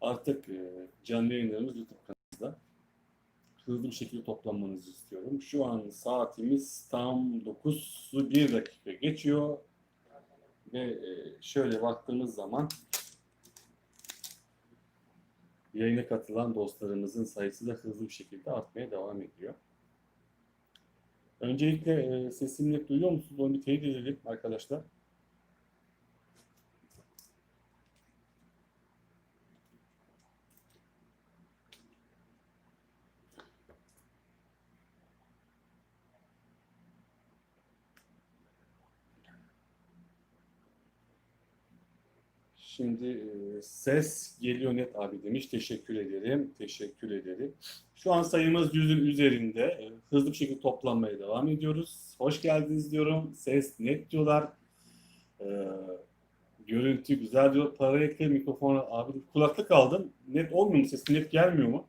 Artık e, canlı yayınlarımız YouTube kanalımızda. Hızlı bir şekilde toplanmanızı istiyorum. Şu an saatimiz tam 9'u 1 dakika geçiyor. Ve e, şöyle baktığımız zaman yayına katılan dostlarımızın sayısı da hızlı bir şekilde artmaya devam ediyor. Öncelikle e, sesimi duyuyor musunuz? Onu bir teyit edelim arkadaşlar. Şimdi ses geliyor net abi demiş. Teşekkür ederim. Teşekkür ederim. Şu an sayımız yüzün üzerinde. Hızlı bir şekilde toplanmaya devam ediyoruz. Hoş geldiniz diyorum. Ses net diyorlar. E, görüntü güzel diyor. Para ekle mikrofona. Abi kulaklık aldım. Net olmuyor mu? Sesim net gelmiyor mu?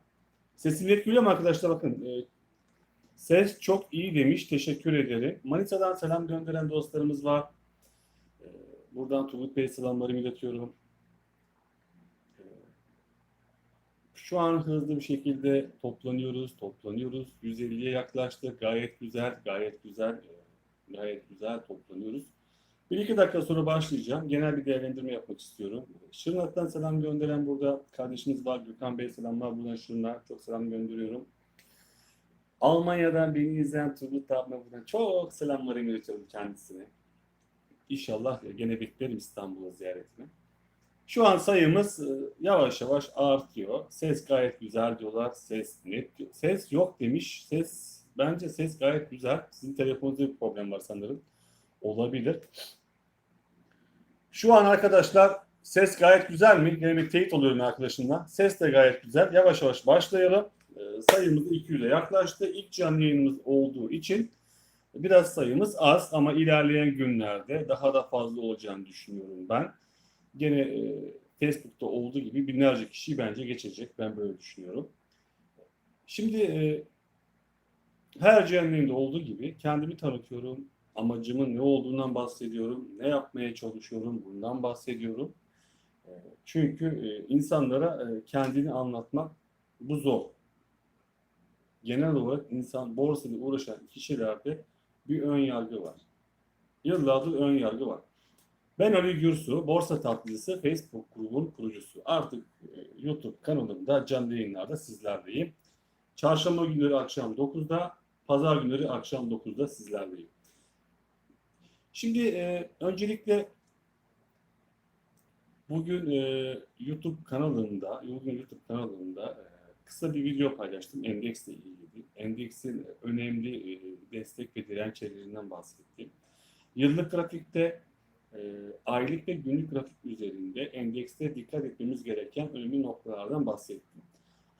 Sesim net geliyor mu arkadaşlar? Bakın. E, ses çok iyi demiş. Teşekkür ederim. Manisa'dan selam gönderen dostlarımız var. Buradan Turgut Bey selamlarımı iletiyorum. Şu an hızlı bir şekilde toplanıyoruz, toplanıyoruz. 150'ye yaklaştık. Gayet güzel, gayet güzel, e, gayet güzel toplanıyoruz. Bir iki dakika sonra başlayacağım. Genel bir değerlendirme yapmak istiyorum. Şırnak'tan selam gönderen burada kardeşimiz var. Gökhan Bey selamlar buradan Şırnak. Çok selam gönderiyorum. Almanya'dan beni izleyen Turgut abime buradan çok selamlarımı iletiyorum kendisine. İnşallah gene beklerim İstanbul'a ziyaretine. Şu an sayımız e, yavaş yavaş artıyor. Ses gayet güzel diyorlar. Ses net. Ses yok demiş. Ses bence ses gayet güzel. Sizin telefonunuzda bir problem var sanırım. Olabilir. Şu an arkadaşlar ses gayet güzel mi? Gene bir teyit oluyorum arkadaşımla. Ses de gayet güzel. Yavaş yavaş başlayalım. E, sayımız 200'e yaklaştı. İlk canlı yayınımız olduğu için Biraz sayımız az ama ilerleyen günlerde daha da fazla olacağını düşünüyorum ben. Gene e, Facebook'ta olduğu gibi binlerce kişi bence geçecek. Ben böyle düşünüyorum. Şimdi e, her canlıyımda olduğu gibi kendimi tanıtıyorum. Amacımın ne olduğundan bahsediyorum. Ne yapmaya çalışıyorum bundan bahsediyorum. E, çünkü e, insanlara e, kendini anlatmak bu zor. Genel olarak insan borsayla uğraşan kişilerde bir ön yargı var. Yıllardır ön yargı var. Ben Ali Gürsu, Borsa Tatlıcısı Facebook grubun kurucusu. Artık e, YouTube kanalımda canlı yayınlarda sizlerleyim. Çarşamba günleri akşam 9'da, pazar günleri akşam 9'da sizlerleyim. Şimdi e, öncelikle bugün e, YouTube kanalında, bugün YouTube kanalında e, kısa bir video paylaştım endeksle ilgili. Endeksin önemli e, destek ve dirençlerinden bahsettim. Yıllık grafikte e, aylık ve günlük grafik üzerinde endekste dikkat etmemiz gereken önemli noktalardan bahsettim.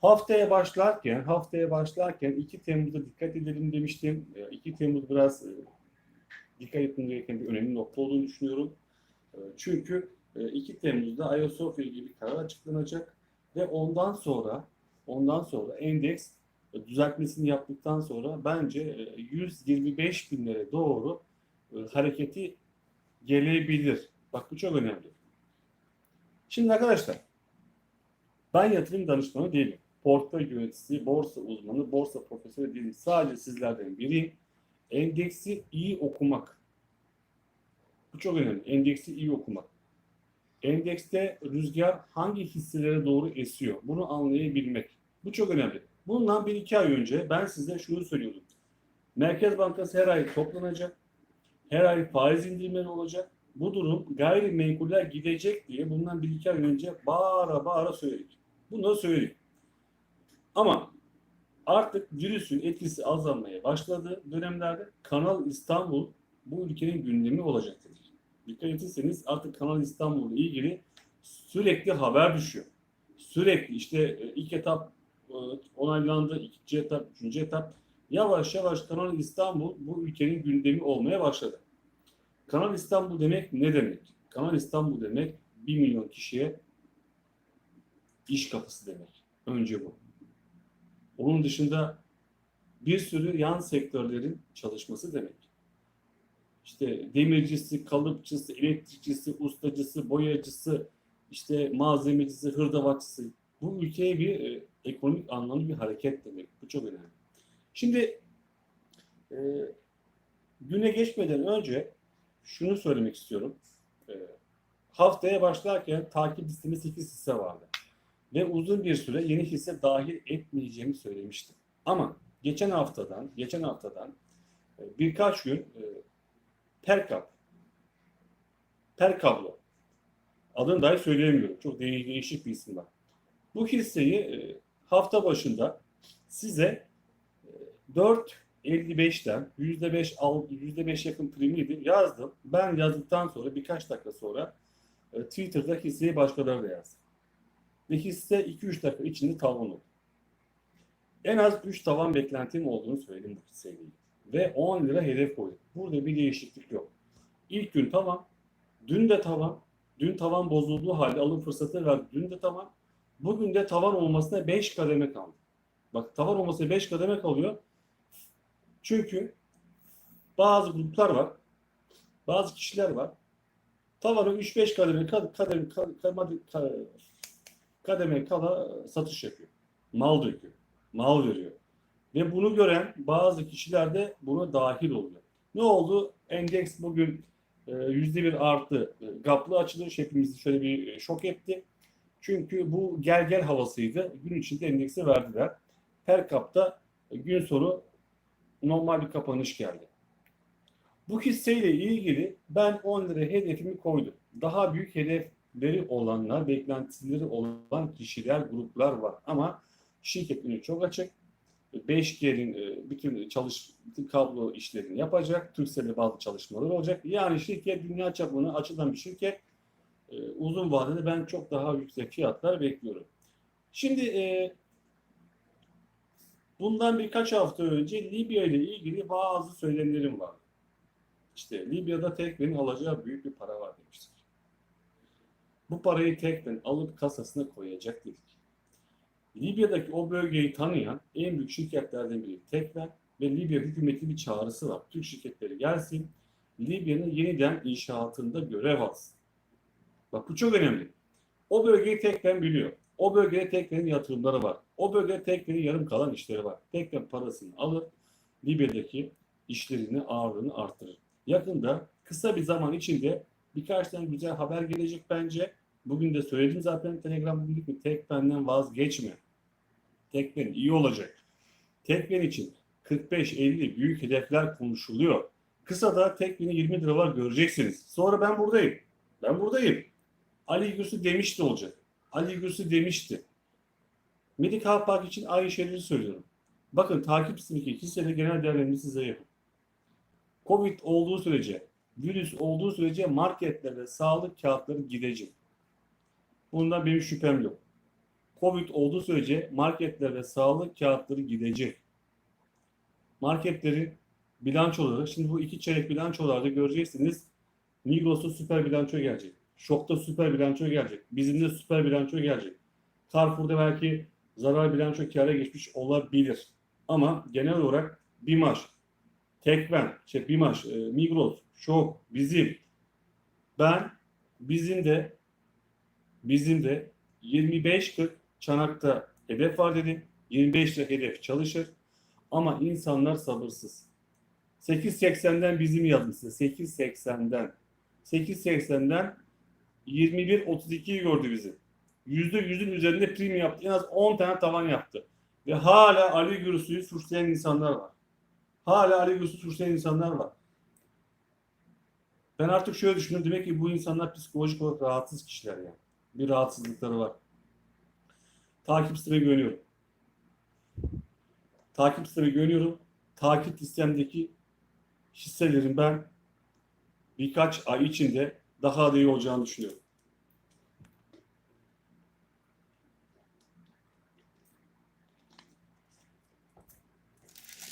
Haftaya başlarken, haftaya başlarken 2 Temmuz'da dikkat edelim demiştim. E, 2 Temmuz biraz e, dikkat etmemiz gereken bir önemli nokta olduğunu düşünüyorum. E, çünkü e, 2 Temmuz'da Ayasofya gibi karar açıklanacak ve ondan sonra ondan sonra endeks düzeltmesini yaptıktan sonra bence e, 125 binlere doğru e, hareketi gelebilir. Bak bu çok önemli. Şimdi arkadaşlar ben yatırım danışmanı değilim. Portföy yöneticisi, borsa uzmanı, borsa profesörü değilim. Sadece sizlerden biriyim. Endeksi iyi okumak. Bu çok önemli. Endeksi iyi okumak. Endekste rüzgar hangi hisselere doğru esiyor? Bunu anlayabilmek. Bu çok önemli. Bundan bir iki ay önce ben size şunu söylüyordum. Merkez Bankası her ay toplanacak. Her ay faiz indirimleri olacak. Bu durum gayrimenkuller gidecek diye bundan bir iki ay önce bağıra bağıra söyledik. Bunu da söyledik. Ama artık virüsün etkisi azalmaya başladı dönemlerde Kanal İstanbul bu ülkenin gündemi olacaktır. Dikkat etseniz artık Kanal İstanbul'la ilgili sürekli haber düşüyor. Sürekli işte e, ilk etap e, onaylandı, ikinci etap, üçüncü etap. Yavaş yavaş Kanal İstanbul bu ülkenin gündemi olmaya başladı. Kanal İstanbul demek ne demek? Kanal İstanbul demek 1 milyon kişiye iş kapısı demek. Önce bu. Onun dışında bir sürü yan sektörlerin çalışması demek. İşte demircisi, kalıpçısı, elektrikçisi, ustacısı, boyacısı, işte malzemecisi, hırdavatçısı Bu ülkeye bir e, ekonomik anlamda bir hareket demek. Bu çok önemli. Şimdi e, güne geçmeden önce şunu söylemek istiyorum. E, haftaya başlarken takip listemiz 8 hisse vardı. Ve uzun bir süre yeni hisse dahil etmeyeceğimi söylemiştim. Ama geçen haftadan geçen haftadan e, birkaç gün e, Perkap Perkablo adını dahi söyleyemiyorum. Çok değişik bir isim var. Bu hisseyi e, hafta başında size e, 4 55'ten %5, %5 yakın primliydi. Yazdım. Ben yazdıktan sonra birkaç dakika sonra e, Twitter'da hisseyi başkaları da yazdı. Ve hisse 2-3 dakika içinde tavan oldu. En az 3 tavan beklentim olduğunu söyledim bu hisseyle Ve 10 lira hedef koydum. Burada bir değişiklik yok. İlk gün tavan, dün de tavan, dün tavan bozulduğu halde alım fırsatı verdi. Dün de tavan, bugün de tavan olmasına 5 kademe kaldı. Bak tavan olmasına 5 kademe kalıyor. Çünkü bazı gruplar var, bazı kişiler var. Tavanı 3-5 kademe, kademe, kademe, kademe, kala satış yapıyor. Mal döküyor. Mal veriyor. Ve bunu gören bazı kişiler de buna dahil oluyor. Ne oldu? Endeks bugün e, yüzde bir artı e, gaplı açılış hepimizi şöyle bir e, şok etti. Çünkü bu gel gel havasıydı. Gün içinde endekse verdiler. Her kapta e, gün sonu normal bir kapanış geldi. Bu hisseyle ilgili ben 10 lira hedefimi koydum. Daha büyük hedefleri olanlar, beklentileri olan kişiler, gruplar var. Ama şirket önü çok açık. 5G'nin e, bütün çalış bütün kablo işlerini yapacak. Turkcell'de bazı çalışmalar olacak. Yani şirket dünya çapına açılan bir şirket. E, Uzun vadede ben çok daha yüksek fiyatlar bekliyorum. Şimdi e, bundan birkaç hafta önce Libya ile ilgili bazı söylemlerim var. İşte Libya'da Tekmen'in alacağı büyük bir para var demiştik. Bu parayı Tekmen alıp kasasına koyacak dedik. Libya'daki o bölgeyi tanıyan en büyük şirketlerden biri Tekmen ve Libya hükümeti bir çağrısı var. Türk şirketleri gelsin, Libya'nın yeniden inşaatında görev alsın. Bak bu çok önemli. O bölgeyi Tekmen biliyor. O bölgede Tekmen'in yatırımları var. O bölgede Tekmen'in yarım kalan işleri var. Tekmen parasını alır, Libya'daki işlerini, ağırlığını artırır. Yakında kısa bir zaman içinde birkaç tane güzel haber gelecek bence. Bugün de söyledim zaten Telegram bugün mi? Tekmen'den vazgeçme. Tekmen iyi olacak. Tekmen için 45-50 büyük hedefler konuşuluyor. Kısa da Tekmen'i 20 lira var göreceksiniz. Sonra ben buradayım. Ben buradayım. Ali Gülsü demişti olacak. Ali Gülsü demişti. Medikal Park için aynı şeyleri söylüyorum. Bakın takip sistemindeki hissede genel değerlendirme size yapın. Covid olduğu sürece, virüs olduğu sürece marketlerde sağlık kağıtları gidecek. Bundan benim şüphem yok. Covid olduğu sürece marketlerde sağlık kağıtları gidecek. Marketlerin bilançoları, şimdi bu iki çeyrek bilançolarda göreceksiniz. Migros'ta süper bilanço gelecek. Şok'ta süper bilanço gelecek. Bizim de süper bilanço gelecek. Carrefour'da belki zarar bilanço kâra geçmiş olabilir. Ama genel olarak BİMAŞ, Tekven, şey BİMAŞ, e, Migros, Şok, bizim ben bizim de bizim de 25-40 Çanak'ta hedef var dedim. 25 lira hedef çalışır. Ama insanlar sabırsız. 8.80'den bizim yazmışsın. 8.80'den. 8.80'den 21.32'yi gördü bizi. %100'ün üzerinde prim yaptı. En az 10 tane tavan yaptı. Ve hala Ali Gürsu'yu suçlayan insanlar var. Hala Ali Gürsu'yu suçlayan insanlar var. Ben artık şöyle düşünüyorum. Demek ki bu insanlar psikolojik olarak rahatsız kişiler yani. Bir rahatsızlıkları var. Takip sisteme güveniyorum. Takip sisteme güveniyorum. Takip sistemdeki hisselerin ben birkaç ay içinde daha da iyi olacağını düşünüyorum.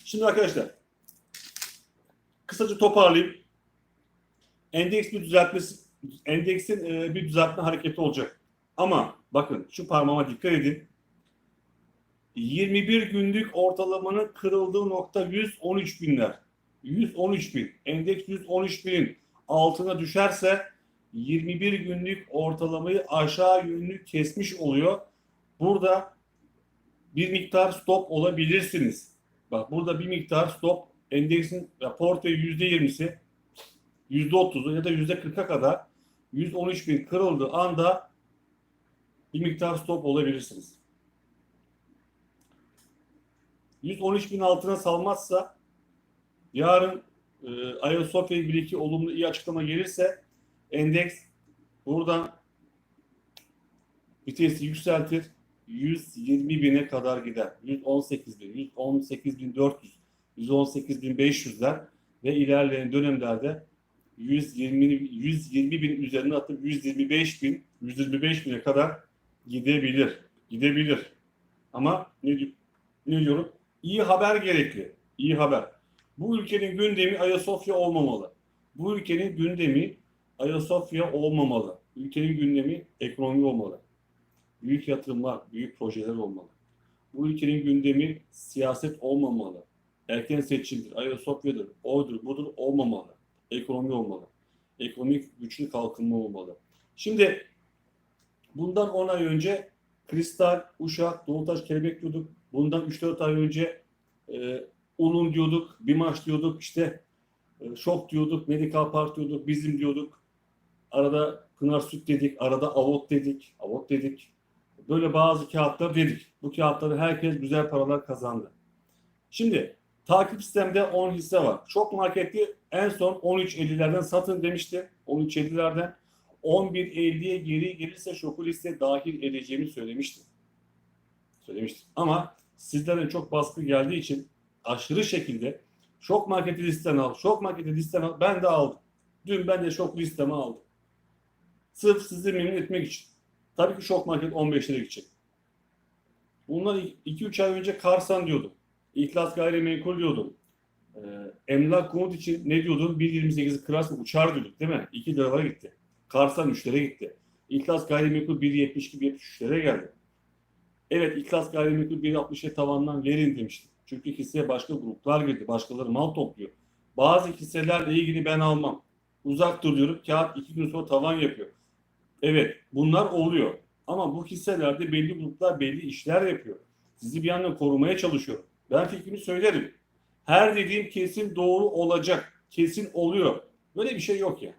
Şimdi arkadaşlar kısaca toparlayayım. Endeks bir düzeltmesi, endeksin e, bir düzeltme hareketi olacak. Ama bakın şu parmağıma dikkat edin. 21 günlük ortalamanın kırıldığı nokta 113 binler. 113 bin. Endeks 113 binin altına düşerse 21 günlük ortalamayı aşağı yönlü kesmiş oluyor. burada bir miktar stop olabilirsiniz. Bak burada bir miktar stop endeksin raporta %20'si %30'u ya da %40'a kadar 113 bin kırıldığı anda bir miktar stop olabilirsiniz. 113 bin altına salmazsa yarın e, Ayasofya ile ilgili olumlu iyi açıklama gelirse endeks buradan vitesi yükseltir 120 bine kadar gider. 118 bin, 118 bin 400, 118 bin 500'ler ve ilerleyen dönemlerde 120, 120 bin üzerine atıp 125 bin, 125 bine kadar gidebilir. Gidebilir. Ama ne, ne diyorum? İyi haber gerekli. İyi haber. Bu ülkenin gündemi Ayasofya olmamalı. Bu ülkenin gündemi Ayasofya olmamalı. Ülkenin gündemi ekonomi olmalı. Büyük yatırımlar, büyük projeler olmalı. Bu ülkenin gündemi siyaset olmamalı. Erken seçimdir, Ayasofya'dır, oydur, budur olmamalı. Ekonomi olmalı. Ekonomik güçlü kalkınma olmalı. Şimdi bundan 10 ay önce Kristal, Uşak, Doğutaş, Kelebek diyorduk. Bundan 3-4 ay önce e, Ulun diyorduk, Bimaş diyorduk, işte e, Şok diyorduk, Medical Park diyorduk, Bizim diyorduk. Arada Pınar Süt dedik, arada Avot dedik, Avot dedik. Böyle bazı kağıtlar dedik. Bu kağıtları herkes güzel paralar kazandı. Şimdi takip sistemde 10 hisse var. Çok marketli en son 13.50'lerden satın demişti. 13.50'lerden 11.50'ye geri gelirse şoku liste dahil edeceğimi söylemiştim. Söylemiştim. Ama sizlerin çok baskı geldiği için aşırı şekilde şok marketi listen al, şok marketi listen al. Ben de aldım. Dün ben de şok listemi aldım. Sırf sizi memnun etmek için. Tabii ki şok market 15 lira gidecek. Bundan 2-3 ay önce Karsan diyordum. İhlas gayrimenkul diyordum. Ee, emlak konut için ne diyordum? 1.28'i kırarsa uçar diyorduk değil mi? 2 liralara gitti. Karsan 3 lira gitti. İhlas gayrimenkul 1.72-1.73'lere geldi. Evet İhlas gayrimenkul 1.60'ya tavandan verin demiştim. Çünkü hisseye başka gruplar girdi. Başkaları mal topluyor. Bazı hisselerle ilgili ben almam. Uzak duruyorum. Kağıt 2 gün sonra tavan yapıyor. Evet bunlar oluyor. Ama bu hisselerde belli gruplar belli işler yapıyor. Sizi bir yandan korumaya çalışıyorum. Ben fikrimi söylerim. Her dediğim kesin doğru olacak. Kesin oluyor. Böyle bir şey yok ya.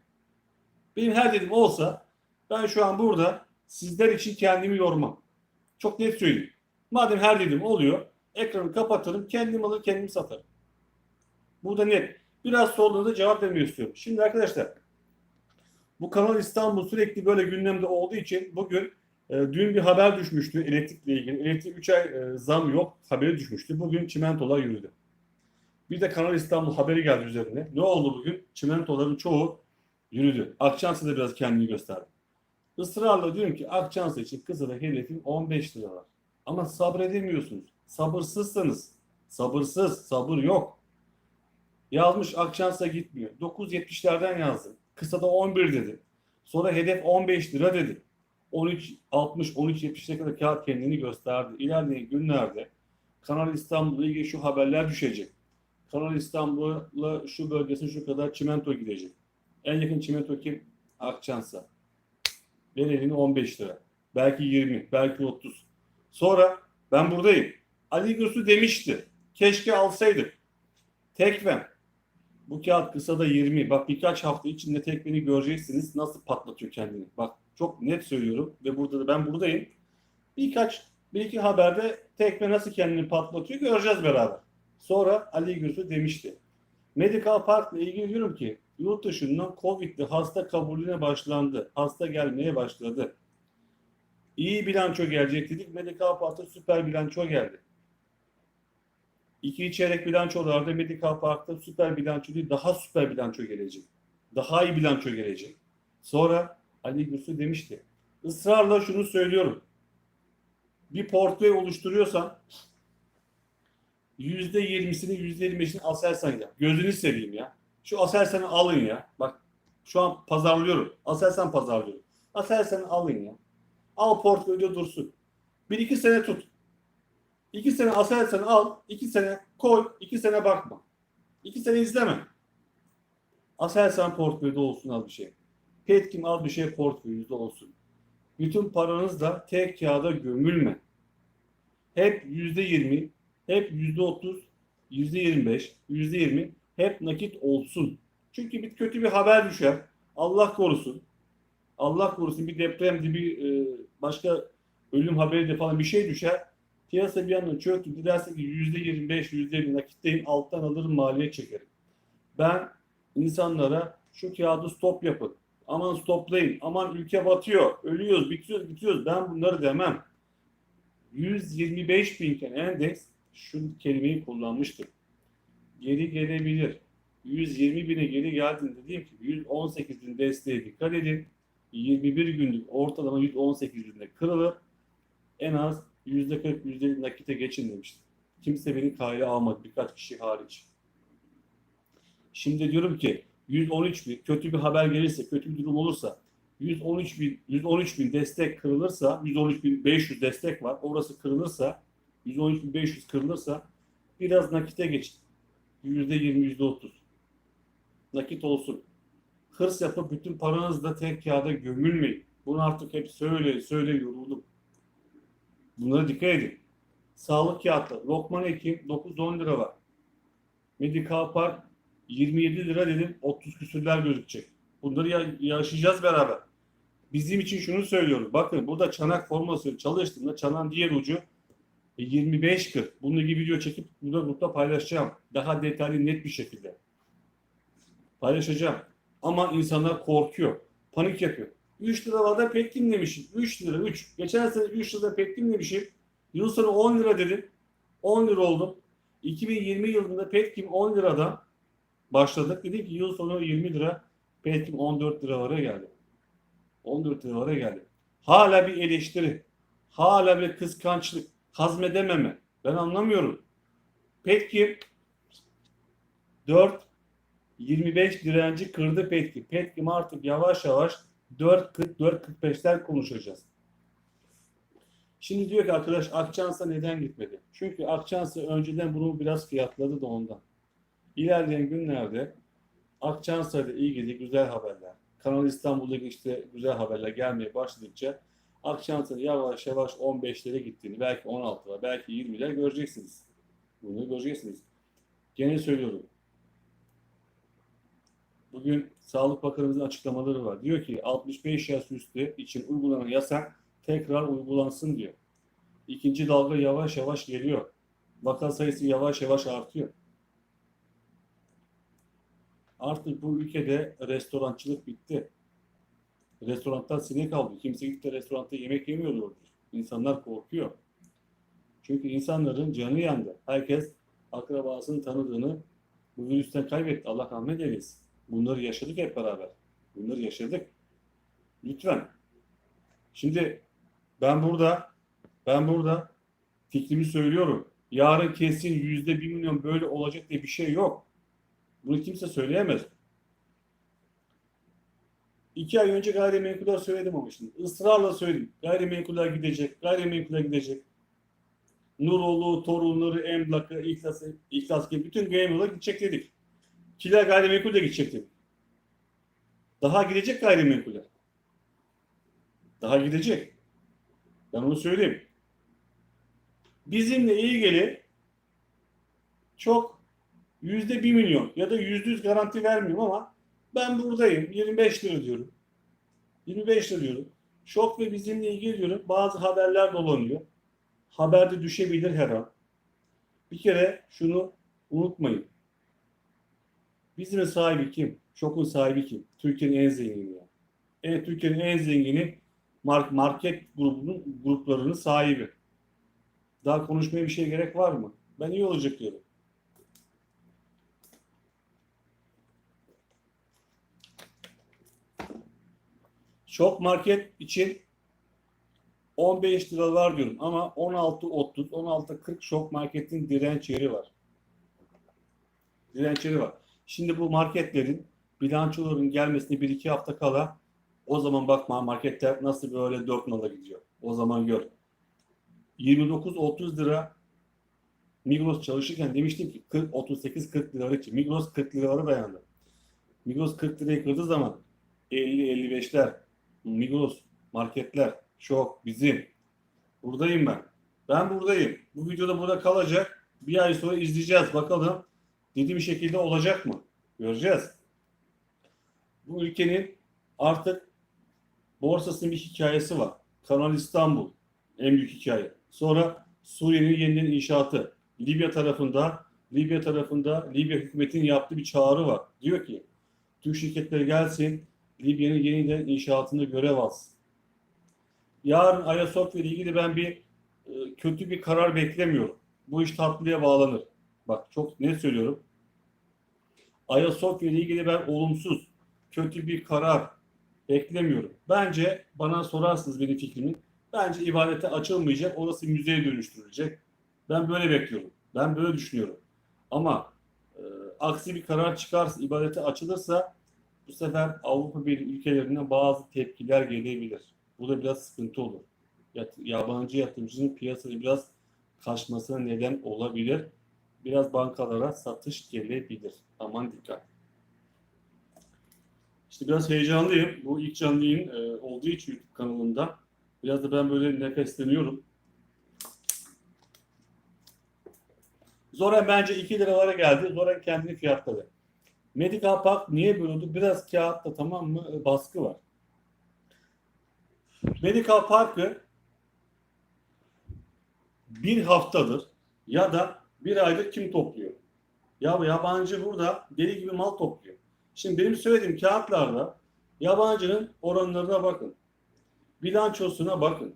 Benim her dediğim olsa ben şu an burada sizler için kendimi yormam. Çok net söyleyeyim. Madem her dediğim oluyor ekranı kapatırım kendim alır kendim satarım. Burada net. Biraz da cevap vermek istiyorum. Şimdi arkadaşlar bu Kanal İstanbul sürekli böyle gündemde olduğu için bugün e, dün bir haber düşmüştü elektrikle ilgili. Elektrik 3 ay e, zam yok haberi düşmüştü. Bugün çimentolar yürüdü. Bir de Kanal İstanbul haberi geldi üzerine. Ne oldu bugün? Çimentoların çoğu yürüdü. Akçansa da biraz kendini gösterdi. Israrla diyorum ki Akçansa için kısada hedefim 15 lira. Ama sabredemiyorsunuz. Sabırsızsınız. Sabırsız, sabır yok. Yazmış Akçansa gitmiyor. 9.70'lerden yazdım. Kısada 11 dedi. Sonra hedef 15 lira dedi. 13 60 13 70'e kadar kağıt kendini gösterdi. İlerleyen günlerde Kanal İstanbul'la ilgili şu haberler düşecek. Kanal İstanbul'la şu bölgesine şu kadar çimento gidecek. En yakın çimento kim? Akçansa. Verelim 15 lira. Belki 20, belki 30. Sonra ben buradayım. Ali Gürsu demişti. Keşke alsaydık. Tekven. Bu kağıt kısa da 20. Bak birkaç hafta içinde tekveni göreceksiniz nasıl patlatıyor kendini. Bak çok net söylüyorum ve burada da ben buradayım. Birkaç bir iki haberde tekme nasıl kendini patlatıyor göreceğiz beraber. Sonra Ali Gürsu demişti. Medical Park ile ilgili diyorum ki yurt dışından Covid'li hasta kabulüne başlandı. Hasta gelmeye başladı. İyi bilanço gelecek dedik. Medical Park'ta süper bilanço geldi. İki çeyrek bilançolarda Medical Park'ta süper bilanço değil daha süper bilanço gelecek. Daha iyi bilanço gelecek. Sonra Ali Gürsu demişti. Israrla şunu söylüyorum. Bir portföy oluşturuyorsan yüzde yirmisini yüzde yirmi beşini Aselsan yap. Gözünü seveyim ya. Şu Aselsan'ı alın ya. Bak şu an pazarlıyorum. Aselsan pazarlıyorum. Aselsan'ı alın ya. Al portföyde dursun. Bir iki sene tut. İki sene Aselsan'ı al. iki sene koy. iki sene bakma. İki sene izleme. Aselsan portföyde olsun al bir şey. Petkim al bir şey portföyünüzde olsun. Bütün paranız da tek kağıda gömülme. hep yüzde yirmi, hep yüzde otuz, yüzde yirmi beş, yüzde yirmi hep nakit olsun. Çünkü bir kötü bir haber düşer. Allah korusun. Allah korusun bir depremdi bir e, başka ölüm haberi de falan bir şey düşer. Piyasa bir anda çöktü. Dilerse ki yüzde yirmi beş, yüzde yirmi nakitteyim alttan alırım maliye çekerim. Ben insanlara şu kağıdı stop yapın. Aman stoplayın. Aman ülke batıyor. Ölüyoruz, bitiyoruz, bitiyoruz. Ben bunları demem. 125 binken endeks şu kelimeyi kullanmıştır. Geri gelebilir. 120 bine geri geldiğinde diyeyim ki 118 bin desteğe dikkat edin. 21 günlük ortalama 118 binde kırılır. En az %40 %50 nakite geçin demiştim. Kimse beni kayda almadı birkaç kişi hariç. Şimdi diyorum ki 113 bin kötü bir haber gelirse, kötü bir durum olursa 113 bin, 113 bin destek kırılırsa, 113 bin 500 destek var. Orası kırılırsa, 113 bin 500 kırılırsa biraz nakite geçin. %20, %30. Nakit olsun. Hırs yapıp bütün paranızla tek kağıda gömülmeyin. Bunu artık hep söyle, söyle yoruldum. Bunlara dikkat edin. Sağlık kağıtları. Lokman Hekim 9-10 lira var. Medical Park 27 lira dedim 30 küsürler gözükecek. Bunları ya- yaşayacağız beraber. Bizim için şunu söylüyorum. Bakın burada çanak formasyon çalıştığımda çanağın diğer ucu 25-40. Bunun gibi video çekip burada grupta paylaşacağım. Daha detaylı net bir şekilde. Paylaşacağım. Ama insanlar korkuyor. Panik yapıyor. 3 liralarda pek dinlemişim. 3 lira 3. Geçen sene 3 lirada pek dinlemişim. Yıl sonu 10 lira dedim. 10 lira oldum. 2020 yılında Petkim 10 liradan başladık. Dedik ki yıl sonu 20 lira. Petkim 14 liralara geldi. 14 liralara geldi. Hala bir eleştiri. Hala bir kıskançlık. Hazmedememe. Ben anlamıyorum. Petkim 4 25 direnci kırdı Petkim. Petkim artık yavaş yavaş 4.40 4.45'ler konuşacağız. Şimdi diyor ki arkadaş Akçans'a neden gitmedi? Çünkü Akçans'a önceden bunu biraz fiyatladı da ondan. İlerleyen günlerde Akçans'a ile ilgili güzel haberler, Kanal İstanbul'daki işte güzel haberler gelmeye başladıkça Akçans'ın yavaş yavaş 15'lere gittiğini, belki 16'lar, belki 20'ler göreceksiniz. Bunu göreceksiniz. Gene söylüyorum. Bugün Sağlık Bakanımızın açıklamaları var. Diyor ki 65 yaş üstü için uygulanan yasak tekrar uygulansın diyor. İkinci dalga yavaş yavaş geliyor. Vaka sayısı yavaş yavaş artıyor. Artık bu ülkede restorançılık bitti. Restoranlar sinek aldı. Kimse gitti de restoranda yemek yemiyor doğru. İnsanlar korkuyor. Çünkü insanların canı yandı. Herkes akrabasını tanıdığını bu virüsten kaybetti. Allah rahmet eylesin. Bunları yaşadık hep beraber. Bunları yaşadık. Lütfen. Şimdi ben burada ben burada fikrimi söylüyorum. Yarın kesin yüzde bir milyon böyle olacak diye bir şey yok. Bunu kimse söyleyemez. İki ay önce gayrimenkuller söyledim ama şimdi. ısrarla söyledim. Gayrimenkuller gidecek, gayrimenkuller gidecek. Nuroğlu, torunları, emlakı, ihlas, ihlas gibi bütün gayrimenkuller gidecek dedik. Kiler gayrimenkul de gidecek dedik. Daha gidecek gayrimenkuller. Daha gidecek. Ben onu söyleyeyim. Bizimle ilgili çok yüzde bir milyon ya da yüzde yüz garanti vermiyorum ama ben buradayım. 25 lira diyorum. 25 lira diyorum. Şok ve bizimle ilgili diyorum. Bazı haberler dolanıyor. Haberde düşebilir her an. Bir kere şunu unutmayın. Bizim sahibi kim? Şokun sahibi kim? Türkiye'nin en zengini. Evet Türkiye'nin en zengini mark market grubunun gruplarının sahibi. Daha konuşmaya bir şey gerek var mı? Ben iyi olacak diyorum. Şok market için 15 lira var diyorum ama 16.30, 16.40 şok marketin direnç yeri var. Direnç yeri var. Şimdi bu marketlerin bilançoların gelmesine 1-2 hafta kala o zaman bakma marketler nasıl böyle 4 nala gidiyor. O zaman gör. 29-30 lira Migros çalışırken demiştim ki 40 38 40 liralık için Migros 40 liralara dayandı. Migros 40 lirayı kırdığı zaman 50 55'ler Migros marketler şok bizim buradayım ben. Ben buradayım. Bu videoda burada kalacak. Bir ay sonra izleyeceğiz. Bakalım dediğim şekilde olacak mı? Göreceğiz. Bu ülkenin artık borsasının bir hikayesi var. Kanal İstanbul en büyük hikaye. Sonra Suriye'nin yeniden inşaatı. Libya tarafında Libya tarafında Libya hükümetinin yaptığı bir çağrı var. Diyor ki Türk şirketleri gelsin Libya'nın yeniden inşaatında görev alsın. Yarın Ayasofya ile ilgili ben bir e, kötü bir karar beklemiyorum. Bu iş tatlıya bağlanır. Bak çok net söylüyorum. Ayasofya ile ilgili ben olumsuz, kötü bir karar beklemiyorum. Bence bana sorarsınız benim fikrimi. Bence ibadete açılmayacak, orası müzeye dönüştürülecek. Ben böyle bekliyorum. Ben böyle düşünüyorum. Ama e, aksi bir karar çıkarsa, ibadete açılırsa bu sefer Avrupa Birliği ülkelerinden bazı tepkiler gelebilir. Bu da biraz sıkıntı olur. Yat- yabancı yatırımcının piyasada biraz kaçmasına neden olabilir. Biraz bankalara satış gelebilir. Aman dikkat. İşte biraz heyecanlıyım. Bu ilk canlı yayın e, olduğu için YouTube kanalımda. Biraz da ben böyle nefesleniyorum. Zoran bence 2 liralara geldi. Zoran kendini fiyatladı. Medical Park niye böyle oldu? Biraz kağıtta tamam mı e, baskı var. Medical Park'ı bir haftadır ya da bir aydır kim topluyor? Ya yabancı burada deli gibi mal topluyor. Şimdi benim söylediğim kağıtlarda yabancının oranlarına bakın. Bilançosuna bakın.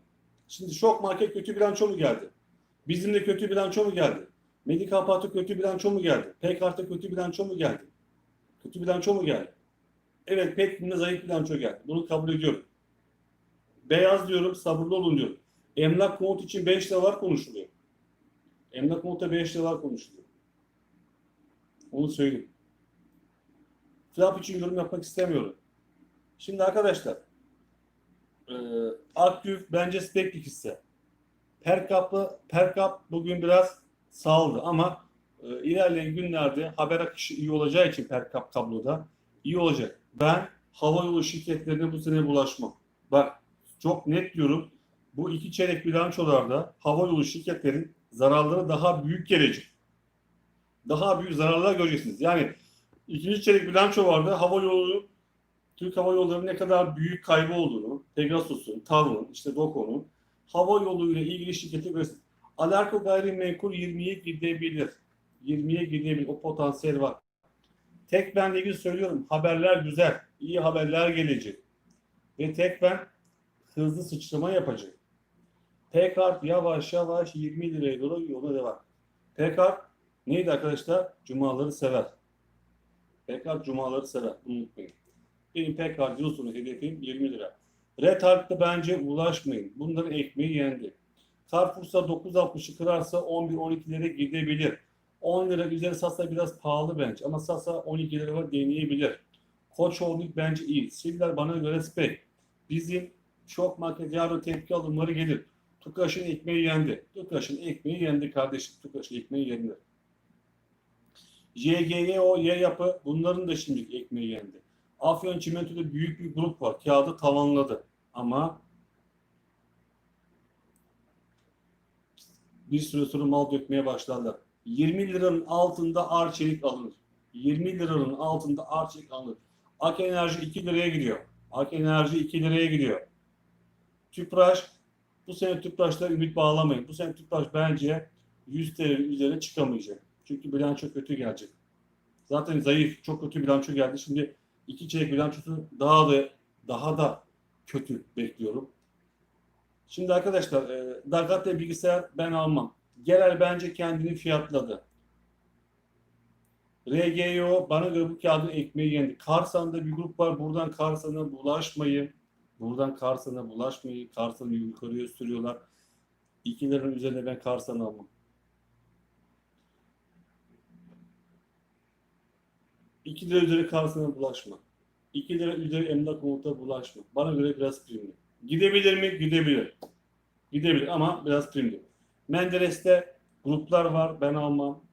Şimdi şok market kötü bilanço mu geldi? Bizim de kötü bilanço mu geldi? Medical Park'ta kötü bilanço mu geldi? Paykart'ta kötü bilanço mu geldi? Kötü bilanço mu geldi? Evet Petkin'de zayıf bilanço geldi. Bunu kabul ediyorum. Beyaz diyorum, sabırlı olun diyorum. Emlak konut için 5 lira var konuşuluyor. Emlak konutta 5 lira var konuşuluyor. Onu söyleyeyim. Trump için yorum yapmak istemiyorum. Şimdi arkadaşlar e, Akgüf bence spektik hisse. Perkap'ı Perkap bugün biraz saldı ama e, ilerleyen günlerde haber akışı iyi olacağı için Perkap kabloda iyi olacak. Ben havayolu şirketlerine bu sene bulaşmam. Bak çok net diyorum. Bu iki çeyrek bilançolarda havayolu şirketlerin zararları daha büyük gelecek. Daha büyük zararlar göreceksiniz. Yani ikinci çeyrek bilanço vardı. Havayolu Türk Hava Yolları'nın ne kadar büyük kaybı olduğunu, Pegasus'un, TAV'ın, işte DOCO'nun hava yolu ile ilgili şirketi gösterir. Alarko gayrimenkul 20'ye gidebilir. 20'ye gidebilir. O potansiyel var. Tek benle ilgili söylüyorum. Haberler güzel. iyi haberler gelecek. Ve tek ben hızlı sıçrama yapacak. Pekart yavaş yavaş 20 liraya doğru yola devam. Pekart neydi arkadaşlar? Cumaları sever. Pekart cumaları sever. Unutmayın. Benim Pekart yıl sonu hedefim 20 lira. Retart'ta bence ulaşmayın. Bunların ekmeği yendi. Carrefour'sa 9.60'ı kırarsa 11-12'lere gidebilir. 10 lira üzeri satsa biraz pahalı bence ama satsa 12 lira deneyebilir. Koç Holding bence iyi. Siller bana göre spek. Bizim şok market yarın tepki alımları gelir. Tukaş'ın ekmeği yendi. Tukaş'ın ekmeği yendi kardeşim. Tukaş'ın ekmeği yendi. YGY o Y yapı bunların da şimdi ekmeği yendi. Afyon Çimento'da büyük bir grup var. Kağıdı tavanladı. Ama bir süre sonra mal dökmeye başlarlar. 20 liranın altında Arçelik alınır. 20 liranın altında Arçelik alınır. Ak Enerji 2 liraya gidiyor. Ak Enerji 2 liraya gidiyor. Tüpraş bu sene Tüpraş'ta ümit bağlamayın. Bu sene Tüpraş bence 100 TL üzerine çıkamayacak. Çünkü bilanço kötü gelecek. Zaten zayıf, çok kötü bilanço geldi. Şimdi iki çeyrek bilançosu daha da daha da kötü bekliyorum. Şimdi arkadaşlar, e, Dagate bilgisayar ben almam. Genel bence kendini fiyatladı. RGO bana göre bu kağıdın ekmeği yendi. Karsan'da bir grup var. Buradan Karsan'a bulaşmayın. Buradan Karsan'a bulaşmayın. Karsan'ı yukarıya sürüyorlar. 2 liranın üzerine ben Karsan'ı almam. 2 lira üzeri Karsan'a bulaşma. 2 lira üzeri emlak komuta bulaşma. Bana göre biraz primli. Gidebilir mi? Gidebilir. Gidebilir ama biraz primli. Menderes'te gruplar var. Ben almam.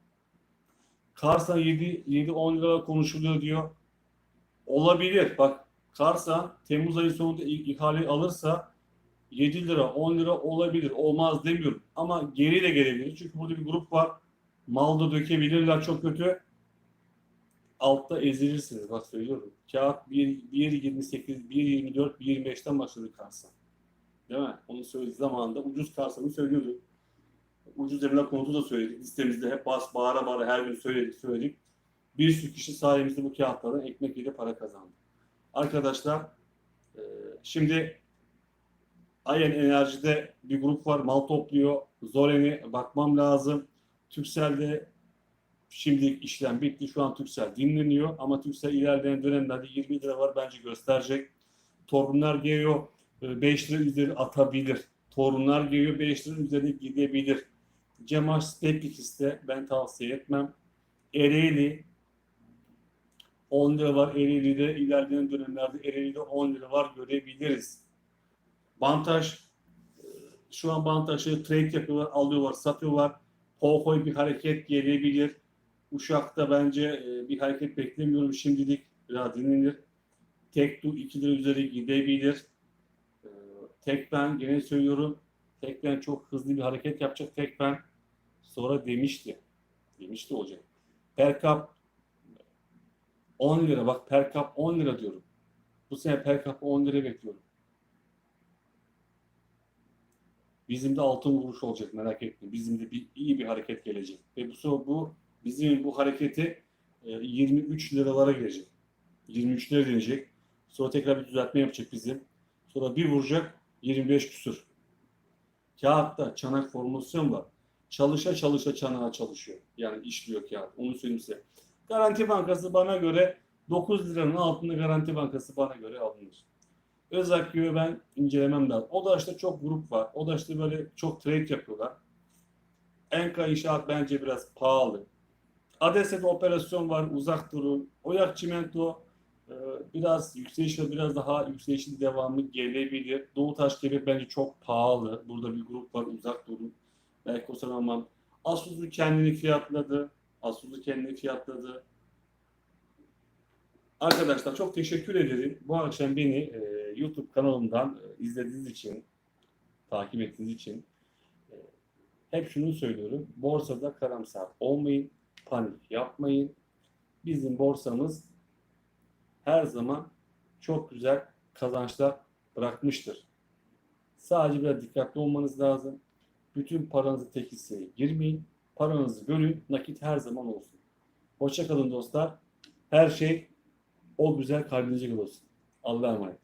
Karsan 7-10 lira konuşuluyor diyor. Olabilir. Bak Karsan Temmuz ayı sonunda ilk ihaleyi alırsa 7 lira, 10 lira olabilir. Olmaz demiyorum. Ama geri de gelebilir. Çünkü burada bir grup var. Malda dökebilirler çok kötü. Altta ezilirsiniz. Bak söylüyorum. Kağıt 1, 1.28, 1.24, 1.25'ten başladı Karsan. Değil mi? Onu söylediği zamanında ucuz Karsan'ı söylüyordu. Ucuz emlak konutu da söyledik. Listemizde hep bas, bağıra bağıra her gün söyledik söyledik. Bir sürü kişi sayemizde bu kağıtlardan ekmek yedi para kazandı. Arkadaşlar e, şimdi Ayen Enerji'de bir grup var. Mal topluyor. Zoren'e bakmam lazım. Türkcell'de şimdilik işlem bitti. Şu an Türksel dinleniyor. Ama Türksel ilerleyen dönemlerde 20 lira var. Bence gösterecek. Torunlar geliyor. 5 lira üzeri atabilir. Torunlar geliyor. 5 lira üzeri gidebilir. Cemal Speklikis'te ben tavsiye etmem. Ereğli 10 lira var. Ereğli'de ilerleyen dönemlerde Ereğli'de 10 lira var görebiliriz. Bantaj e, şu an Bantaj'ı trade yapıyorlar, alıyorlar, satıyorlar. Hohoy bir hareket gelebilir. Uşak'ta bence e, bir hareket beklemiyorum şimdilik. Biraz dinlenir. Tekdu 2 lira üzeri gidebilir. E, Tekben gene söylüyorum. Tekben çok hızlı bir hareket yapacak Tekben. Sonra demişti. Demişti hocam. Perkap 10 lira. Bak Perkap 10 lira diyorum. Bu sene Perkap'ı 10 lira bekliyorum. Bizim de altın vuruş olacak merak etmeyin. Bizim de bir iyi bir hareket gelecek. Ve bu bu bizim bu hareketi e, 23 liralara gelecek. 23 lira gelecek. Sonra tekrar bir düzeltme yapacak bizim. Sonra bir vuracak 25 küsür. Kağıtta çanak formasyon var. Çalışa çalışa çanağa çalışıyor. Yani işliyor kağıt. Onu söyleyeyim size. Garanti Bankası bana göre 9 liranın altında Garanti Bankası bana göre alınır. Özakü'yü ben incelemem lazım. O da işte çok grup var. O da işte böyle çok trade yapıyorlar. Enka İnşaat bence biraz pahalı. Adese'de operasyon var. Uzak durun. Oyak Çimento e, biraz yükselişle biraz daha yükselişin devamı gelebilir. Doğu Taşdemir bence çok pahalı. Burada bir grup var. Uzak durun. Belki o zaman. Asus'u kendini fiyatladı. Asus'u kendini fiyatladı. Arkadaşlar çok teşekkür ederim. Bu akşam beni e, YouTube kanalımdan e, izlediğiniz için, takip ettiğiniz için e, hep şunu söylüyorum. Borsada karamsar olmayın, panik yapmayın. Bizim borsamız her zaman çok güzel kazançlar bırakmıştır. Sadece biraz dikkatli olmanız lazım. Bütün paranızı tek hisseye girmeyin. Paranızı bölün. Nakit her zaman olsun. Hoşçakalın dostlar. Her şey o güzel kalbinize olsun. Allah'a emanet.